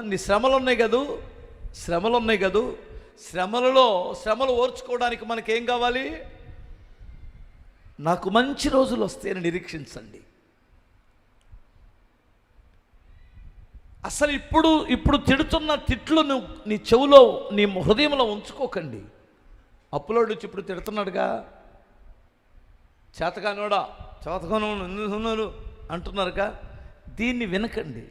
నీ శ్రమలు ఉన్నాయి కదూ? శ్రమలు ఉన్నాయి కదూ? శ్రమలలో శ్రమలు ఓర్చుకోవడానికి మనకేం కావాలి? నాకు మంచి రోజులు వస్తాయని నిరీక్షించండి. అసలు ఇప్పుడు ఇప్పుడు తిడుతున్న తిట్లు నువ్వు నీ చెవులో నీ హృదయంలో ఉంచుకోకండి. అప్పులోడు వచ్చి ఇప్పుడు తిడుతున్నాడుగా. చేతగానోడా చేతగానో అంటున్నారుగా. దీన్ని వినకండి.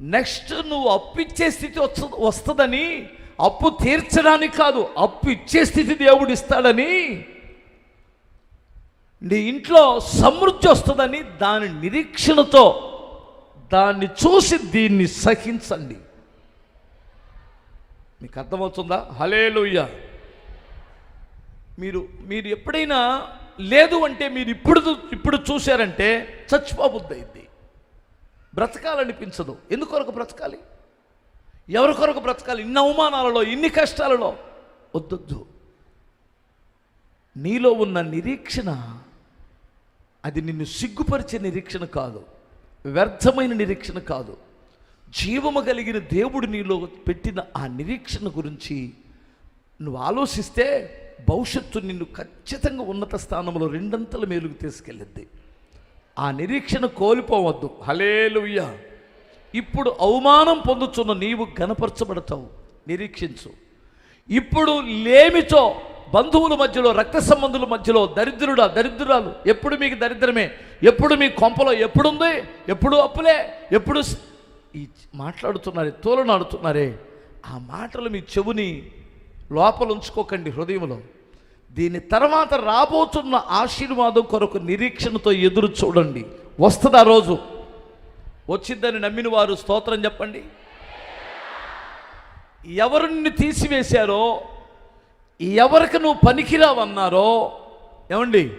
నెక్స్ట్ నువ్వు అప్పు ఇచ్చే స్థితి వచ్చ వస్తుందని అప్పు తీర్చడానికి కాదు అప్పు ఇచ్చే స్థితి దేవుడు ఇస్తాడని నీ ఇంట్లో సమృద్ధి వస్తుందని దాని నిరీక్షణతో దాన్ని చూసి దీన్ని సహించండి. మీకు అర్థమవుతుందా? హలేలుయ్య మీరు మీరు ఎప్పుడైనా లేదు అంటే మీరు ఇప్పుడు ఇప్పుడు చూశారంటే చచ్చిపోబుద్ది అయింది బ్రతకాలనిపించదు. ఎందుకొరకు బ్రతకాలి? ఎవరి కొరకు బ్రతకాలి? ఇన్ని అవమానాలలో ఇన్ని కష్టాలలో. వద్దొద్దు. నీలో ఉన్న నిరీక్షణ అది నిన్ను సిగ్గుపరిచే నిరీక్షణ కాదు. వ్యర్థమైన నిరీక్షణ కాదు. జీవము కలిగిన దేవుడు నీలో పెట్టిన ఆ నిరీక్షణ గురించి నువ్వు ఆలోచిస్తే భవిష్యత్తు నిన్ను ఖచ్చితంగా ఉన్నత స్థానంలో రెండంతల మేలుకు తీసుకెళ్ళిద్ది. ఆ నిరీక్షణ కోల్పోవద్దు. హలేలుయ్య ఇప్పుడు అవమానం పొందుతున్న నీవు గనపరచబడతావు నిరీక్షించు. ఇప్పుడు లేమితో బంధువుల మధ్యలో రక్త సంబంధుల మధ్యలో దరిద్రుడా దరిద్రురాలు ఎప్పుడు మీకు దరిద్రమే? ఎప్పుడు మీ కొంపలో ఎప్పుడుంది? ఎప్పుడు అప్పులే? ఎప్పుడు ఈ మాట్లాడుతున్నారే తోలనాడుతున్నారే. ఆ మాటలు మీ చెవుని లోపల ఉంచుకోకండి హృదయంలో. దీని తర్వాత రాబోతున్న ఆశీర్వాదం కొరకు నిరీక్షణతో ఎదురు చూడండి. వస్తుంది ఆ రోజు? వచ్చిందని నమ్మిన వారు స్తోత్రం చెప్పండి. ఎవరిని తీసివేశారో ఎవరికి నువ్వు పనికిరావన్నారో ఏమండి?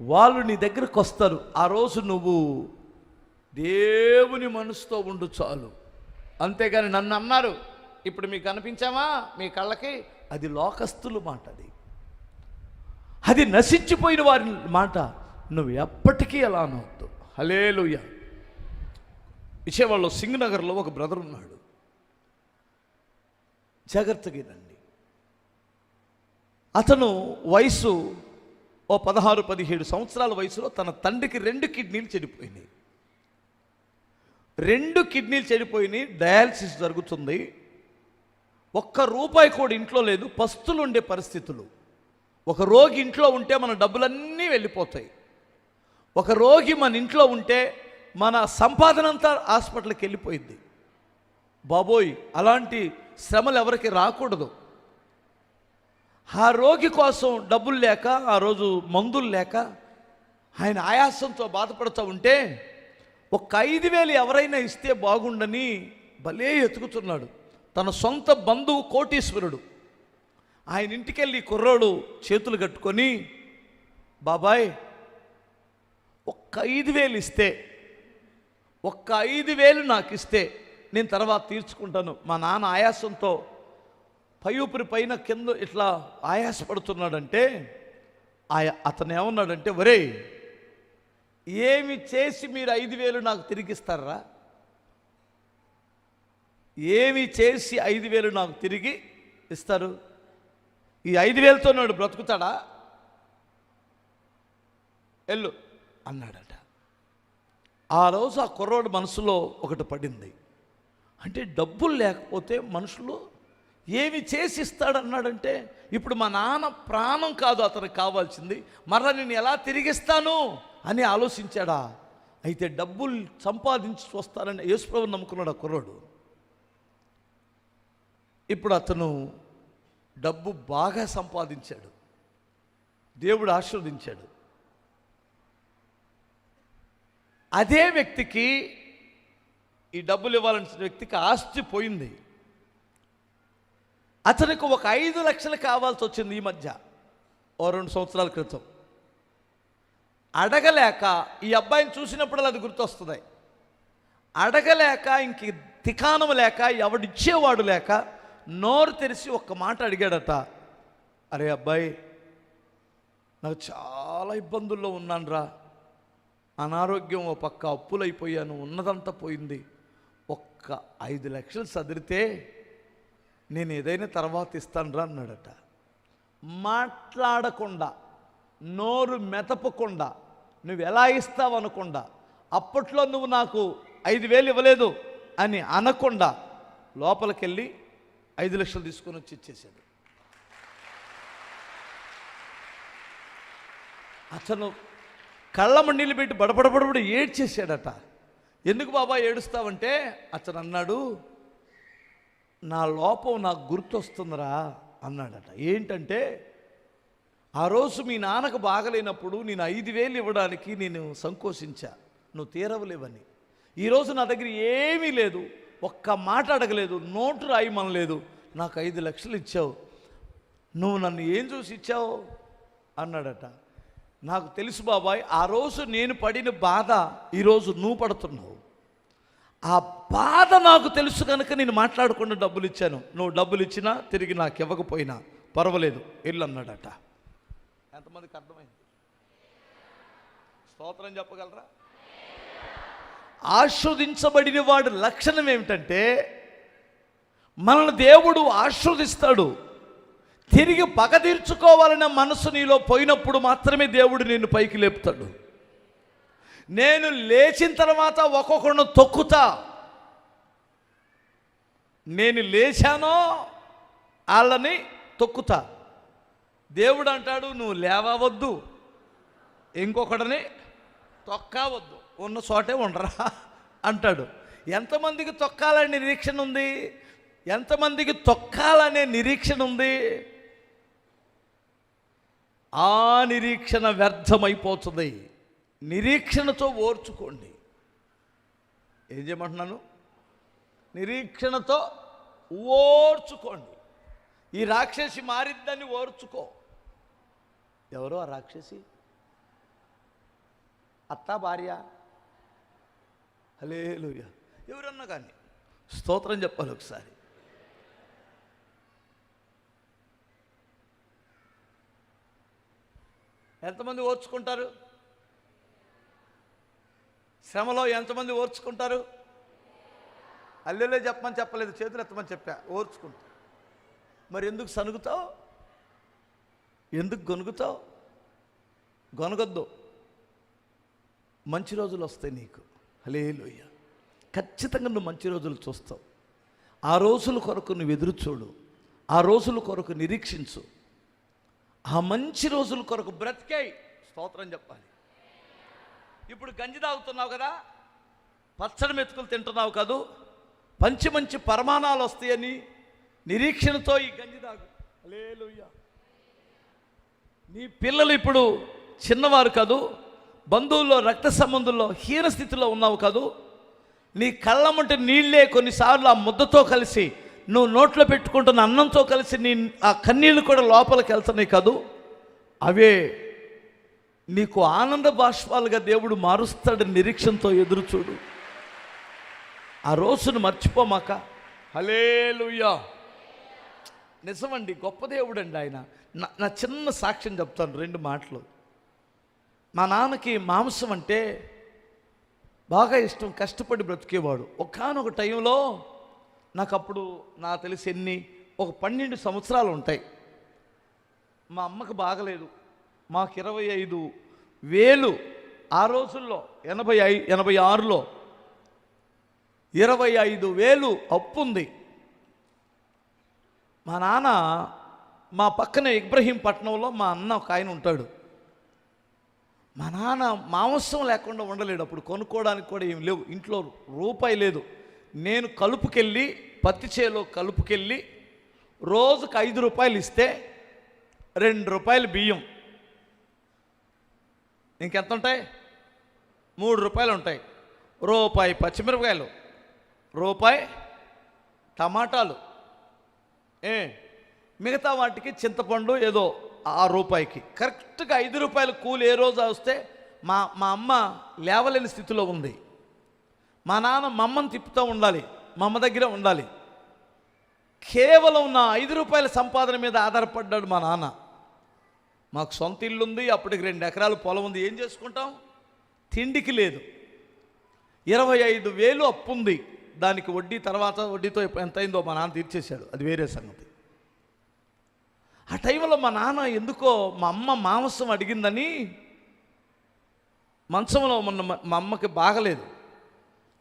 వాళ్ళు నీ దగ్గరకు వస్తారు. ఆ రోజు నువ్వు దేవుని మనసుతో ఉండు చాలు. అంతేగాని నన్ను అన్నారు. ఇప్పుడు మీకు అనిపించామా? మీ కళ్ళకి? అది లోకస్తులు మాట అది అది నశించిపోయిన వారి మాట నువ్వు ఎప్పటికీ ఎలా అనవద్దు హలేలుయ విజయవాడలో సింగనగర్లో ఒక బ్రదర్ ఉన్నాడు. జాగ్రత్తగా రండి. అతను వయసు ఓ పదహారు పదిహేడు సంవత్సరాల వయసులో తన తండ్రికి రెండు కిడ్నీలు చెడిపోయినాయి. రెండు కిడ్నీలు చెడిపోయినాయి డయాలసిస్ జరుగుతుంది. ఒక్క రూపాయి కూడా ఇంట్లో లేదు పస్తులు ఉండే పరిస్థితులు. ఒక రోగి ఇంట్లో ఉంటే మన డబ్బులన్నీ వెళ్ళిపోతాయి. ఒక రోగి మన ఇంట్లో ఉంటే మన సంపాదన అంతా హాస్పిటల్కి వెళ్ళిపోయింది. బాబోయ్ అలాంటి శ్రమలు ఎవరికి రాకూడదు. ఆ రోగి కోసం డబ్బులు లేక ఆ రోజు మందులు లేక ఆయన ఆయాసంతో బాధపడుతూ ఉంటే ఒక ఐదు వేలు ఎవరైనా ఇస్తే బాగుండని భలే ఎతుకుతున్నాడు తన సొంత బంధువు కోటీశ్వరుడు. ఆయన ఇంటికెళ్ళి ఈ కుర్రోడు చేతులు కట్టుకొని బాబాయ్ ఒక్క ఐదు వేలు ఇస్తే ఒక్క ఐదు వేలు నాకు ఇస్తే నేను తర్వాత తీర్చుకుంటాను. మా నాన్న ఆయాసంతో పై ఊపిరి పైన కింద ఇట్లా ఆయాసపడుతున్నాడంటే ఆయ అతను ఏమన్నాడంటే ఒరే ఏమి చేసి మీరు ఐదు వేలు నాకు తిరిగిస్తారా? ఏమి చేసి ఐదు వేలు నాకు తిరిగి ఇస్తారు? ఈ ఐదు వేలతో నాడు బ్రతుకుతాడా? ఎల్లు అన్నాడట. ఆ రోజు ఆ కుర్రోడు మనసులో ఒకటి పడింది. అంటే డబ్బులు లేకపోతే మనుషులు ఏమి చేసి ఇస్తాడన్నాడంటే ఇప్పుడు మా నాన్న ప్రాణం కాదు అతనికి కావాల్సింది. మరలా నేను ఎలా తిరిగిస్తాను అని ఆలోచించాడా. అయితే డబ్బులు సంపాదించి వస్తానని యేసుప్రభు నమ్ముకున్నాడు ఆ కుర్రోడు. ఇప్పుడు అతను డబ్బు బాగా సంపాదించాడు. దేవుడు ఆశీర్వదించాడు. అదే వ్యక్తికి ఈ డబ్బులు ఇవ్వాలన్న వ్యక్తికి ఆస్తి పోయింది. అతనికి ఒక ఐదు లక్షలు కావాల్సి వచ్చింది ఈ మధ్య ఓ రెండు సంవత్సరాల క్రితం. అడగలేక ఈ అబ్బాయిని చూసినప్పుడు అది గుర్తొస్తుంది. అడగలేక ఇంక తికానం లేక ఎవడిచ్చేవాడు లేక నోరు తెరిచి ఒక్క మాట అడిగాడట అరే అబ్బాయి నాకు చాలా ఇబ్బందుల్లో ఉన్నానురా. అనారోగ్యం ఓ పక్క అప్పులైపోయాను ఉన్నదంతా పోయింది. ఒక్క ఒక్క ఐదు లక్షలు సదిరితే నేను ఏదైనా తర్వాత ఇస్తాను రా అన్నాడట. మాట్లాడకుండా నోరు మెతపకుండా నువ్వు ఎలా ఇస్తావు అనకుండా అప్పట్లో నువ్వు నాకు ఐదు వేలు ఇవ్వలేదు అని అనకుండా లోపలికెళ్ళి ఐదు లక్షలు తీసుకొని వచ్చి ఇచ్చేసాడు అతను కళ్ళమ్మ నీళ్ళు పెట్టి బడబడబడబడి ఏడ్చేసాడట ఎందుకు బాబా ఏడుస్తావంటే? అతను అన్నాడు నా లోపం నాకు గుర్తొస్తుందిరా అన్నాడట. ఏంటంటే ఆ రోజు మీ నాన్నకు బాగలేనప్పుడు నేను ఐదు వేలు ఇవ్వడానికి నేను సంకోచించా. నువ్వు తీరవలేవని. ఈరోజు నా దగ్గర ఏమీ లేదు. ఒక్క మాట అడగలేదు నోటు రాయమనలేదు నాకు ఐదు లక్షలు ఇచ్చావు. నువ్వు నన్ను ఏం చూసి ఇచ్చావు? అన్నాడట. నాకు తెలుసు బాబాయ్ ఆ రోజు నేను పడిన బాధ ఈరోజు నువ్వు పడుతున్నావు. ఆ బాధ నాకు తెలుసు కనుక నేను మాట్లాడకుండా డబ్బులు ఇచ్చాను. నువ్వు డబ్బులు ఇచ్చినా తిరిగి నాకు ఇవ్వకపోయినా పర్వాలేదు ఇల్లు అన్నాడట. ఎంతమందికి అర్థమైంది? స్తోత్రం చెప్పగలరా? ఆస్వాదించబడిన వాడి లక్షణం ఏమిటంటే మనల్ని దేవుడు ఆస్వాదిస్తాడు తిరిగి పగ తీర్చుకోవాలనే మనసు నీలో పోయినప్పుడు మాత్రమే దేవుడు నిన్ను పైకి లేపుతాడు. నేను లేచిన తర్వాత ఒక్కొక్కడిని తొక్కుతా. నేను లేచానో వాళ్ళని తొక్కుతా. దేవుడు అంటాడు నువ్వు లేవవద్దు. ఇంకొకడిని తొక్కవద్దు. ఉన్న చోటే ఉండరా అంటాడు. ఎంతమందికి తొక్కాలనే నిరీక్షణ ఉంది? ఎంతమందికి తొక్కాలనే నిరీక్షణ ఉంది? ఆ నిరీక్షణ వ్యర్థమైపోతుంది. నిరీక్షణతో ఓర్చుకోండి. ఏం చేయమంటున్నాను? నిరీక్షణతో ఓర్చుకోండి. ఈ రాక్షసి మారిద్దని ఓర్చుకో. ఎవరో ఆ రాక్షసి? అత్త భార్య? హలేలుయ ఎవరన్నా కానీ స్తోత్రం చెప్పాలి ఒకసారి. ఎంతమంది ఓర్చుకుంటారు? శ్రమలో ఎంతమంది ఓర్చుకుంటారు? అల్లెలే చెప్పమని చెప్పలేదు చేతులు ఎత్తమని చెప్పా ఓర్చుకుంటా. మరి ఎందుకు సనుగుతావు? ఎందుకు గొనుగుతావు? గొనగొద్దు. మంచి రోజులు వస్తాయి నీకు. హలేలోయ ఖచ్చితంగా నువ్వు మంచి రోజులు చూస్తావు. ఆ రోజుల కొరకు నువ్వు ఎదురు చూడు ఆ రోజుల కొరకు నిరీక్షించు. ఆ మంచి రోజుల కొరకు బ్రతికాయి. స్తోత్రం చెప్పాలి. ఇప్పుడు గంజి తాగుతున్నావు కదా? పచ్చడి మెతుకులు తింటున్నావు కాదు? మంచి మంచి పరమాణాలు వస్తాయని నిరీక్షణతో ఈ గంజి తాగు. హల్లెలూయా. నీ పిల్లలు ఇప్పుడు చిన్నవారు కాదు? బంధువుల్లో రక్త సంబంధుల్లో హీన స్థితిలో ఉన్నావు కాదు. నీ కళ్ళమంటే నీళ్ళే కొన్నిసార్లు ఆ ముద్దతో కలిసి నువ్వు నోట్లో పెట్టుకుంటున్న అన్నంతో కలిసి నీ ఆ కన్నీళ్ళు కూడా లోపలికి వెళ్తున్నాయి కాదు. అవే నీకు ఆనంద బాష్పాలుగా దేవుడు మారుస్తాడు నిరీక్షణతో ఎదురు చూడు ఆ రోజును మర్చిపోమాక. హలేలుయ్యా నిజమండి గొప్ప దేవుడు అండి ఆయన నా చిన్న సాక్ష్యం చెప్తాను రెండు మాటలు. మా నాన్నకి మాంసం అంటే బాగా ఇష్టం కష్టపడి బ్రతికేవాడు. ఒకానొక టైంలో నాకు అప్పుడు నాకు తెలిసి ఎన్ని ఒక పన్నెండు సంవత్సరాలు ఉంటాయి. మా అమ్మకు బాగలేదు. మాకు ఇరవై ఐదు వేలు ఆ రోజుల్లో ఎనభై ఐ ఎనభై ఆరులో ఇరవై ఐదు వేలు అప్పు ఉంది మా నాన్న మా పక్కన ఇబ్రహీంపట్నంలో మా అన్న ఒక ఆయన ఉంటాడు. మా నాన్న మాంసం లేకుండా ఉండలేడు. అప్పుడు కొనుక్కోవడానికి కూడా ఏం లేవు. ఇంట్లో రూపాయి లేదు. నేను కలుపుకెళ్ళి పత్తి చేలో కలుపుకెళ్ళి రోజుకు ఐదు రూపాయలు ఇస్తే రెండు రూపాయలు బియ్యం. ఇంకెంత ఉంటాయి? మూడు రూపాయలు ఉంటాయి. రూపాయి పచ్చిమిరపకాయలు రూపాయి టమాటాలు ఏ మిగతా వాటికి చింతపండు ఏదో ఆ రూపాయికి. కరెక్ట్గా ఐదు రూపాయల కూలి ఏ రోజు వస్తే మా మా అమ్మ లేవలేని స్థితిలో ఉంది. మా నాన్న మమ్మని తిప్పుతూ ఉండాలి మా అమ్మ దగ్గర ఉండాలి. కేవలం నా ఐదు రూపాయల సంపాదన మీద ఆధారపడ్డాడు మా నాన్న. మాకు సొంత ఇల్లు ఉంది అప్పటికి రెండు ఎకరాలు పొలం ఉంది ఏం చేసుకుంటాం? తిండికి లేదు. ఇరవై ఐదు వేలు అప్పు ఉంది దానికి వడ్డీ తర్వాత వడ్డీతో ఎంత అయిందో మా నాన్న తీర్చేశాడు. అది వేరే సంగతి. ఆ టైంలో మా నాన్న ఎందుకో మా అమ్మ మాంసం అడిగిందని మంచంలో మొన్న మా అమ్మకి బాగలేదు.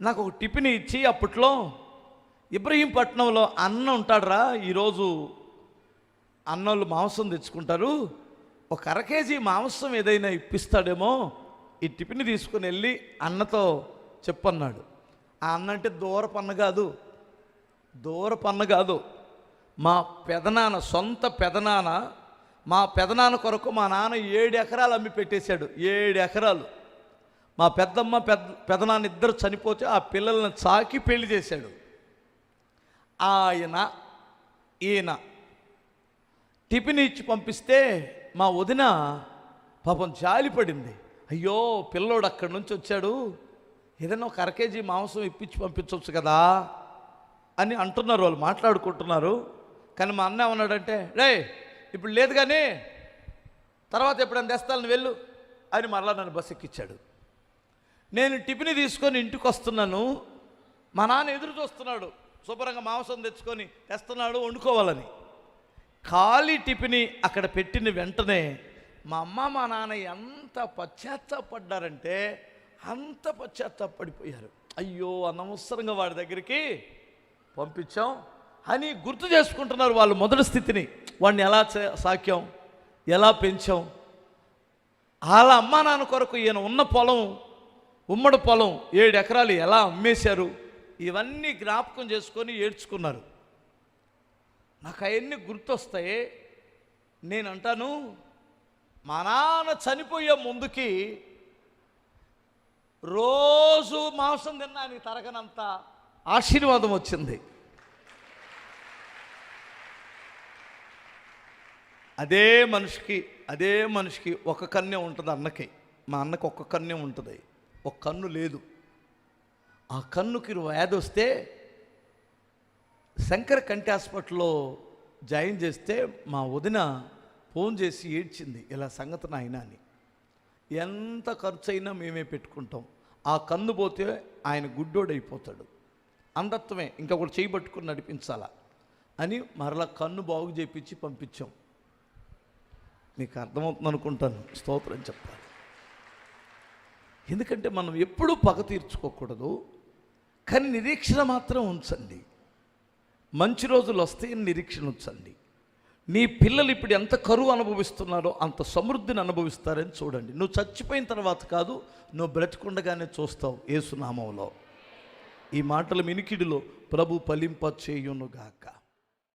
నాకు ఒక టిఫిన్ ఇచ్చి అప్పట్లో ఇబ్రహీంపట్నంలో అన్న ఉంటాడురా ఈరోజు అన్నోళ్ళు మాంసం తెచ్చుకుంటారు. ఒక అర కేజీ మాంసం ఏదైనా ఇప్పిస్తాడేమో ఈ టిఫిన్ తీసుకుని వెళ్ళి అన్నతో చెప్పన్నాడు. ఆ అన్న అంటే దూరపన్న కాదు దూరపన్న కాదు. మా పెదనాన్న సొంత పెదనాన్న మా పెదనాన్న కొరకు మా నాన్న ఏడు ఎకరాలు అమ్మి పెట్టేశాడు. ఏడు ఎకరాలు. మా పెద్దమ్మ పెద్ద పెదనాన్న ఇద్దరు చనిపోతే ఆ పిల్లల్ని చాకి పెళ్ళి చేశాడు. ఆయన ఈయన టిఫిన్ ఇచ్చి పంపిస్తే మా వదిన పాపం జాలిపడింది అయ్యో పిల్లోడు అక్కడి నుంచి వచ్చాడు. ఏదైనా ఒక అర కేజీ మాంసం ఇప్పించి పంపించవచ్చు కదా అని అంటున్నారు వాళ్ళు మాట్లాడుకుంటున్నారు. కానీ మా అన్న ఉన్నాడంటే రే ఇప్పుడు లేదు కానీ తర్వాత ఎప్పుడైనా తెస్తాను వెళ్ళు అని మరలా నన్ను బస్ ఎక్కించాడు నేను టిఫిన్ తీసుకొని ఇంటికి వస్తున్నాను మా నాన్న ఎదురు చూస్తున్నాడు శుభ్రంగా మాంసం తెచ్చుకొని తెస్తున్నాడు వండుకోవాలని. ఖాళీ టిఫిని అక్కడ పెట్టిన వెంటనే మా అమ్మ మా నాన్న ఎంత పశ్చాత్తాపడ్డారంటే అంత పశ్చాత్తాపడిపోయారు. అయ్యో అనవసరంగా వాడి దగ్గరికి పంపించాం. అని గుర్తు చేసుకుంటున్నారు వాళ్ళు మొదటి స్థితిని. వాడిని ఎలా చే- సాక్యాం? ఎలా పెంచాం? వాళ్ళ అమ్మా నాన్న కొరకు ఈయన ఉన్న పొలం ఉమ్మడి పొలం ఏడు ఎకరాలు ఎలా అమ్మేశారు? ఇవన్నీ జ్ఞాపకం చేసుకొని ఏడ్చుకున్నారు. నాకు అవన్నీ గుర్తొస్తాయి. నేను అంటాను మా నాన్న చనిపోయే ముందుకి రోజు మాంసం తిన్నానికి తరగనంత. ఆశీర్వాదం వచ్చింది. అదే మనిషికి అదే మనిషికి ఒక కన్య ఉంటుంది అన్నకి. మా అన్నకి ఒక్క కన్య ఉంటుంది. ఒక కన్ను లేదు. ఆ కన్నుకి వ్యాధి వస్తే శంకర కంటి హాస్పిటల్లో జాయిన్ చేస్తే మా వదిన ఫోన్ చేసి ఏడ్చింది ఇలా సంగతి నాయన అని. ఎంత ఖర్చు అయినా మేమే పెట్టుకుంటాం. ఆ కన్ను పోతే ఆయన గుడ్డోడైపోతాడు. అంధత్వమే ఇంకా కూడా చేయి పట్టుకుని నడిపించాలా అని మరలా కన్ను బాగు చేపించి పంపించాం. మీకు అర్థమవుతుంది అనుకుంటాను స్తోత్రం చెప్పాలి. ఎందుకంటే మనం ఎప్పుడూ పగ తీర్చుకోకూడదు. కానీ నిరీక్షణ మాత్రం ఉంచండి. మంచి రోజులు వస్తే నిరీక్షణ ఉంచండి. నీ పిల్లలు ఇప్పుడు ఎంత కరువు అనుభవిస్తున్నారో అంత సమృద్ధిని అనుభవిస్తారని చూడండి. నువ్వు చచ్చిపోయిన తర్వాత కాదు నువ్వు బ్రతికుండగానే చూస్తావు ఏసునామంలో. ఈ మాటల మినికిడిలో ప్రభు ఫలింప చేయునుగాక